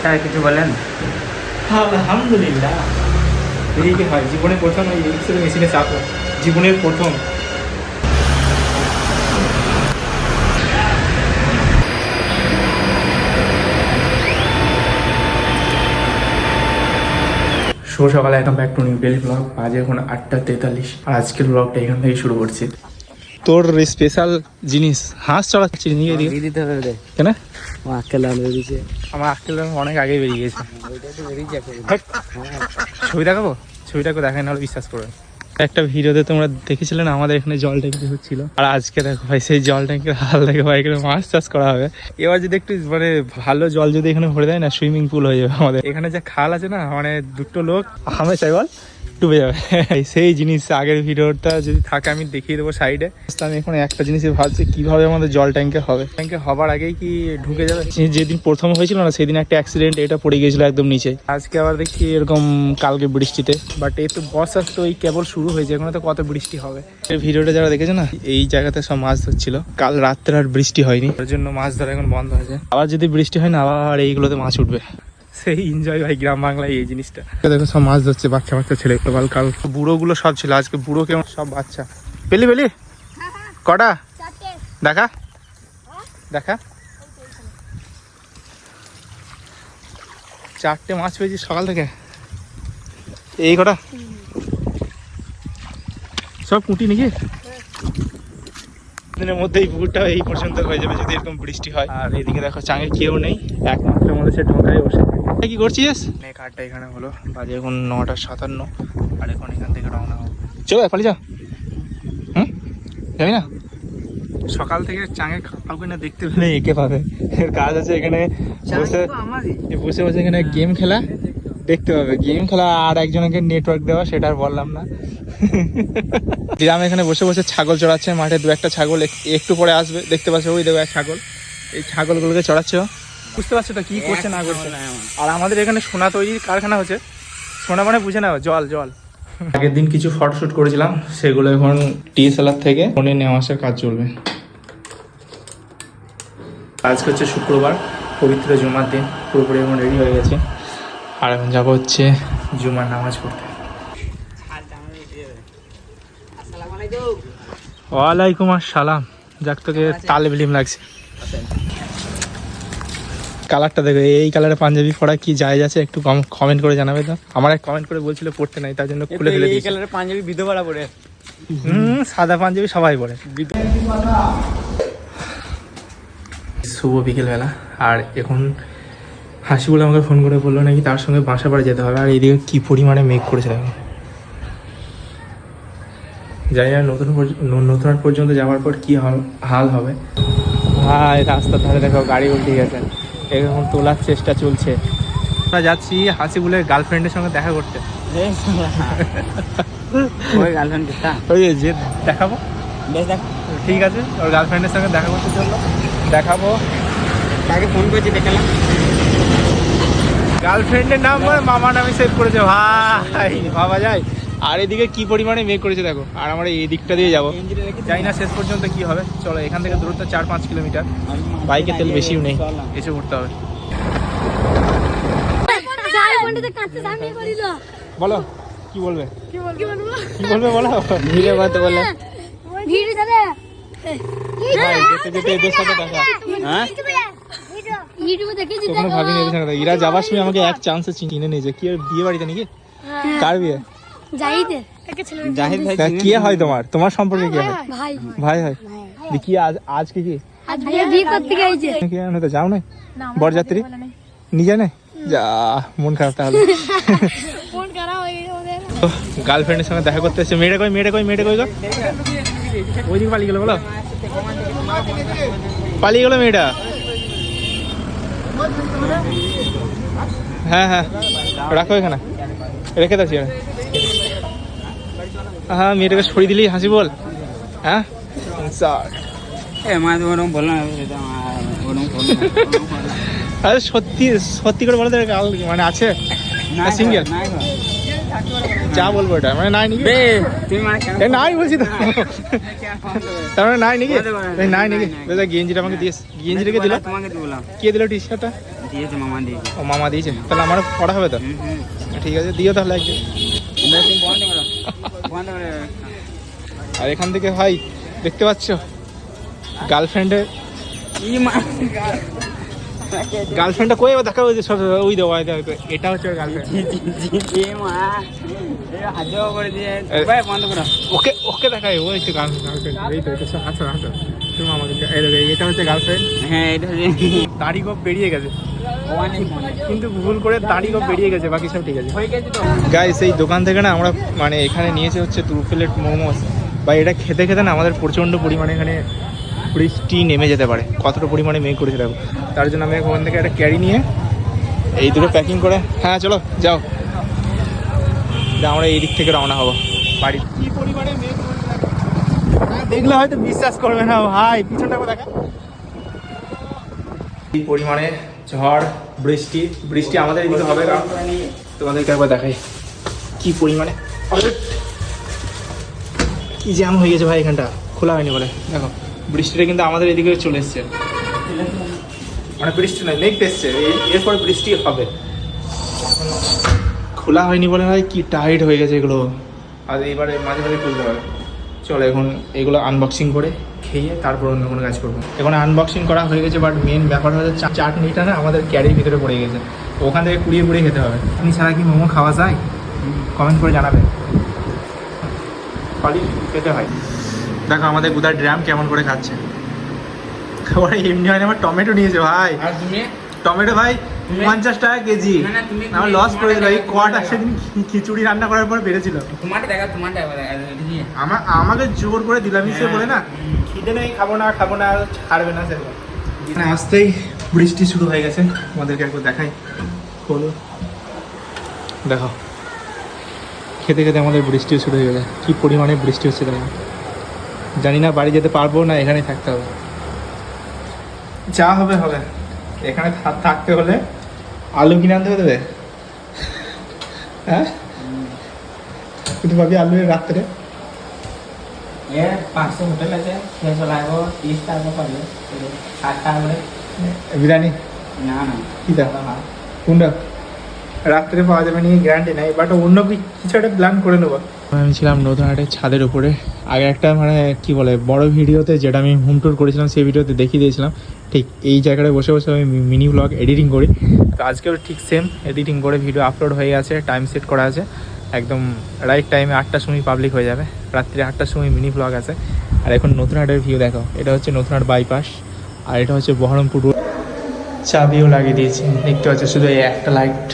Sir কিছু বলেন? আলহামদুলিল্লাহ। এই কি হয়, জীবনে প্রথম এই এক্সরে মেশিনে জীবনের প্রথম। সকালে এখন back to new daily vlog বাজে এখন আটটা তেতাল্লিশ। আর আজকের ব্লগটা এখান থেকে শুরু করছি। তোর স্পেশাল জিনিস হাঁস চড়াচ্ছি নিয়ে দিয়ে দিতে হবে কেন? আমার আক্কেল আমার অনেক আগে বেরিয়ে গেছে। এখন। হেট। ছবি দেখাবো? ছবিটাকে দেখাই নাহলে বিশ্বাস করবে। একটা ভিডিওতে তোমরা দেখেছিলে না আমাদের এখানে জল ট্যাঙ্কি হচ্ছিল। আর আজকে দেখো ভাই সেই জল ট্যাঙ্কির হাল দেখে ভাই এখানে মাছ চাষ করা হবে। এবার যদি একটু মানে ভালো জল যদি এখানে ভরে দেয় না সুইমিং পুল হয়ে যাবে আমাদের। এখানে যে খাল আছে না মানে দুটো লোক। আমি চাই বল ডুবে যাবে সেই জিনিস, আগের ভিডিওটা যদি থাকে আমি দেখিয়ে দেবো সাইডে আমি এখন একটা জিনিসই ভাবছি, কীভাবে আমাদের জল ট্যাঙ্কে হবে? ট্যাঙ্কে হবার আগেই কি ঢুকে যাবে? যেদিন প্রথম হয়েছিল না, সেদিন একটা অ্যাক্সিডেন্ট এটা পড়ে গিয়েছিল একদম নিচে। আজকে আবার দেখছি এরকম কালকে বৃষ্টিতে। বাট এই তো বর্ষা তো এই কেবল শুরু হয়েছে, এখানে তো কত বৃষ্টি হবে? এই ভিডিওটা যারা দেখেছে না, এই জায়গাতে সব মাছ ধরছিল। কাল রাত্রে আর বৃষ্টি হয়নি। ওর জন্য মাছ ধরা এখন বন্ধ হয়েছে আবার যদি বৃষ্টি হয় না, আবার এইগুলোতে মাছ উঠবে। সেই এনজয় ভাই গ্রাম বাংলায় এই জিনিসটা। দেখো সব মাছ ধরছে বাচ্চা বাচ্চা ছেলে কাল কাল। বুড়ো গুলো সব ছিল আজকে বুড়ো কেমন? সব বাচ্চা। পেলি পেলি? কটা? দেখা? দেখা? চারটে মাছ পেয়েছি সকাল থেকে। এই কটা? সব কুটি নাকি? দিনের মধ্যে এই পুকুরটা এই পর্যন্ত হয়ে যাবে যদি এরকম বৃষ্টি হয়। আর এদিকে দেখো চাঙে কেউ নেই। একমাত্র মধ্যে সে ঢোকায় বসে। কি করছিস? নে কার্ডটা এখানে হলো। বাজে এখন নটা সাতান্ন আর এখন এখান থেকে রওনা হব। চলো পালিয়ে যাও। হুম? যাবি না? সকাল থেকে চাঙে কাউকে না দেখতে পেলে একে পাবে। এর কাজ আছে এখানে বসে বসে বসে এখানে গেম খেলা। দেখতে পাবে। গেম খেলা আর একজনকে নেটওয়ার্ক দেওয়া সেটা আর বললাম না। গ্রামে এখানে বসে বসে ছাগল চড়াচ্ছে। মাঠে দু একটা ছাগল এক- একটু পরে আসবে। দেখতে পাচ্ছ ওই দেবো এক ছাগল। এই ছাগলগুলোকে চড়াচ্ছে ও। বুঝতে পারছ তো কি করছে না করছে? আর আমাদের এখানে সোনা তৈরির কারখানা হচ্ছে। সোনা মানে বুঝে নাও জল জল। আগের দিন কিছু ফটোশুট করেছিলাম সেগুলো এখন টিএসএলআর থেকে ফোনে নেওয়া আসার কাজ চলবে। আজকে হচ্ছে শুক্রবার পবিত্র জুমার দিন পুরোপুরি এখন রেডি হয়ে গেছে। আর এখন যাব হচ্ছে জুমার নামাজ পড়তে। ওয়ালাইকুম আসসালাম। যাক তোকে তালে বিলিম লাগছে। কালারটা দেখো এই কালারে পাঞ্জাবি পরা কি যায় আছে একটু কমেন্ট করে জানাবে তো। আমার এক কমেন্ট করে বলছিল পড়তে নাই তার জন্য খুলে ফেলে এই দিয়েছি। কালারের পাঞ্জাবি বিধবাড়া পরে। হুম সাদা পাঞ্জাবি সবাই পরে। শুভ বিকেলবেলা আর এখন হাসিবুল আমাকে ফোন করে বলল নাকি তার সঙ্গে বাসা বাড়ি যেতে হবে আর এইদিকে কি পরিমাণে মেঘ করেছে দেখো। জানি না নতুন নতুন পর্যন্ত যাওয়ার পর কি হাল হাল হবে। ভাই রাস্তার ধারে দেখো গাড়ি উল্টে গেছে। এখন তোলার চেষ্টা চলছে। আমরা যাচ্ছি হাসিবুলের গার্লফ্রেন্ডের সঙ্গে দেখা করতে। ওই গার্লফ্রেন্ড ওই যে দেখাবো? বেশ ঠিক আছে ওর গার্লফ্রেন্ডের সঙ্গে দেখা করতে চলল দেখাবো। তাকে ফোন করেছি দেখালাম। গার্লফ্রেন্ডের নাম আমার মামা নামে সেভ করেছে। ভাই ভাবা যায়। আর এদিকে কি পরিমাণে মেঘ করেছে দেখো। আর আমরা এই দিকটা দিয়ে যাব। জানি না শেষ পর্যন্ত কি হবে। চলো এখান থেকে দূরত্ব চার পাঁচ কিলোমিটার। বাইকে তেল বেশিও নেই। এসে উঠতে হবে। বলো কি বলবে? কি বলবে? বলো? বলে। ভিড় হ্যাঁ? ভাবিনি এদের সঙ্গে দেখা। এরা যাবার সময় আমাকে এক চান্সে চিনে নিয়েছে। কি আর বিয়ে বাড়িতে নাকি? কার বিয়ে? যাইতে জাহিদ ভাই কে হয় তোমার? তোমার সম্পর্কে কি হয়? ভাই। ভাই হয়? কি আজ আজকে কি? আজ বিয়ে বিয়ে করতে গেছে। কি তো যাও না বরযাত্রী? নিজে না যা মন খারাপ তাহলে। হয়ে গেছে ওদের। গার্লফ্রেন্ডের সঙ্গে দেখা করতে এসে মেয়েটা কই মেয়েটা কই মেয়েটা কই গো? ওইদিকে পালিয়ে গেল বলো। পালিয়ে গেল মেয়েটা? হ্যাঁ হ্যাঁ। রাখো এখানে। রেখে দাও চেয়ারে হ্যাঁ মেয়েটাকে সরিয়ে দিলেই হাসি বল। হ্যাঁ? আমার আরে সত্যি সত্যি করে বলো তো মানে আছে? না? না যা বলব এটা মানে নাই নাকি? তুমি মানে নাই বলছি তো। তার মানে নাই নাকি? নাই নাকি। দাদা গেঞ্জিটা আমাকে দিয়েছে গেঞ্জি রেখে দিল? কে দিল টি? শার্টটা দিয়েছে মামা দিয়েছে। ও মামা দিয়েছে। তাহলে আমারও পড়া হবে তো? ঠিক আছে দিও তাহলে একদিন। আর এখান থেকে ভাই, দেখতে পাচ্ছ? গার্লফ্রেন্ডের গার্লফ্রেন্ডটা কই? এবার দেখা হয়েছে ওই দেওয়া এটা হচ্ছে গার্লফ্রেন্ড জি মা এ হাজো করে দিয়ে এ। ভাই বন্ধ করো ওকে ওকে দেখাই, ওই তো গার্লফ্রেন্ড এই তো এটা সব হাসো হাসো তুমি আমাকে এটা হচ্ছে গার্লফ্রেন্ড হ্যাঁ এটা হচ্ছে। দাড়ি গপ বেরিয়ে গেছে। কিন্তু ভুল করে দাড়ি গপ বেরিয়ে গেছে বাকি সব ঠিক আছে। গাইস এই দোকান থেকে না আমরা মানে এখানে নিয়েছে হচ্ছে দু প্লেট মোমোস বা এটা খেতে খেতে না আমাদের প্রচণ্ড পরিমাণে এখানে বৃষ্টি নেমে যেতে পারে। কতটা পরিমাণে মেঘ করেছে দেখো। তার জন্য আমি ওখান থেকে একটা ক্যারি নিয়ে এই দুটো প্যাকিং করে হ্যাঁ চলো যাও। যা, আমরা এই দিক থেকে রওনা হব। বাড়ি। কি পরিমাণে মেঘ দেখলে হয়তো বিশ্বাস করবে না ভাই পিছনটা দেখা। এই পরিমাণে ঝড়, বৃষ্টি বৃষ্টি আমাদের এদিকে হবে কারণ তোমাদেরকে একবার দেখাই কি পরিমাণে। কি জ্যাম হয়ে গেছে ভাই এখানটা? খোলা হয়নি বলে। দেখো, বৃষ্টিটা কিন্তু আমাদের এদিকে চলে এসছে। মানে বৃষ্টি নয়, মেঘ এসছে। এরপর বৃষ্টি হবে। খোলা হয়নি বলে ভাই, কি টাইট হয়ে গেছে এগুলো। আর এবারে মাঝে মাঝে খুলতে হবে। চলো এখন এগুলো আনবক্সিং করে খেয়ে তারপর অন্য কোনো কাজ করব। এখন আনবক্সিং করা হয়ে গেছে বাট মেন ব্যাপার হচ্ছে চাটনিটা না আমাদের ক্যারির ভিতরে পড়ে গেছে। ওখান থেকে কুড়িয়ে কুড়িয়ে খেতে হবে। আপনি ছাড়া কি মোমো খাওয়া যায়? কমেন্ট করে জানাবেন। খালি খেতে হয়। দেখো আমাদের গুদার ড্রাম কেমন করে খাচ্ছে। খাবার এমনি হয় না আমার টমেটো নিয়েছে ভাই। আর তুমি? টমেটো ভাই পঞ্চাশ টাকা কেজি। না, না, তুমি- আমার লস করে দিল এই কোয়াটা সেদিন খিচুড়ি রান্না করার পর বেড়েছিল। আমার আমাকে জোর করে দিলাম সে হ্যাঁ। বলে না খিদে নেই খাব না খাব না ছাড়বে না সেরকম। আসতেই বৃষ্টি শুরু হয়ে গেছে। তোমাদেরকে একবার দেখাই। হলো দেখো খেতে খেতে আমাদের বৃষ্টি শুরু হয়ে গেছে কি পরিমাণে বৃষ্টি হচ্ছে দেখো। জানি না বাড়ি যেতে পারব না এখানেই থাকতে হবে। যা হবে হবে। এখানে থাকতে হলে আলু কিনে আনতে হবে হ্যাঁ? কিন্তু ভাবি আলু রাত্রে। পাঁচশো হোটেল আছে ছশো লাগবো তিরিশ টাকা পারলে ষাট টাকা করে। বিরিয়ানি? না না। কি কোনটা? রাত্রে পাওয়া যাবে নিয়ে গ্যারান্টি নাই বাট অন্য কিছু একটা প্ল্যান করে নেব। আমি ছিলাম নতুন হাটের ছাদের উপরে। আগে একটা মানে কি বলে, বড় ভিডিওতে যেটা আমি হোম ট্যুর করেছিলাম, সেই ভিডিওতে দেখিয়ে দিয়েছিলাম। ঠিক এই জায়গাটায় বসে বসে আমি মিনি ব্লগ এডিটিং করি। তো আজকেও ঠিক সেম এডিটিং করে ভিডিও আপলোড হয়ে আছে টাইম সেট করা আছে। একদম রাইট টাইমে আটটার সময় পাবলিক হয়ে যাবে। রাত্রি আটটার সময় মিনি ব্লগ আছে। আর এখন নতুন হাটের ভিউ দেখো, এটা হচ্ছে নতুন হাট বাইপাস আর এটা হচ্ছে বহরমপুর চাবিও লাগিয়ে দিয়েছি। দেখতে পাচ্ছ, শুধু এই একটা লাইট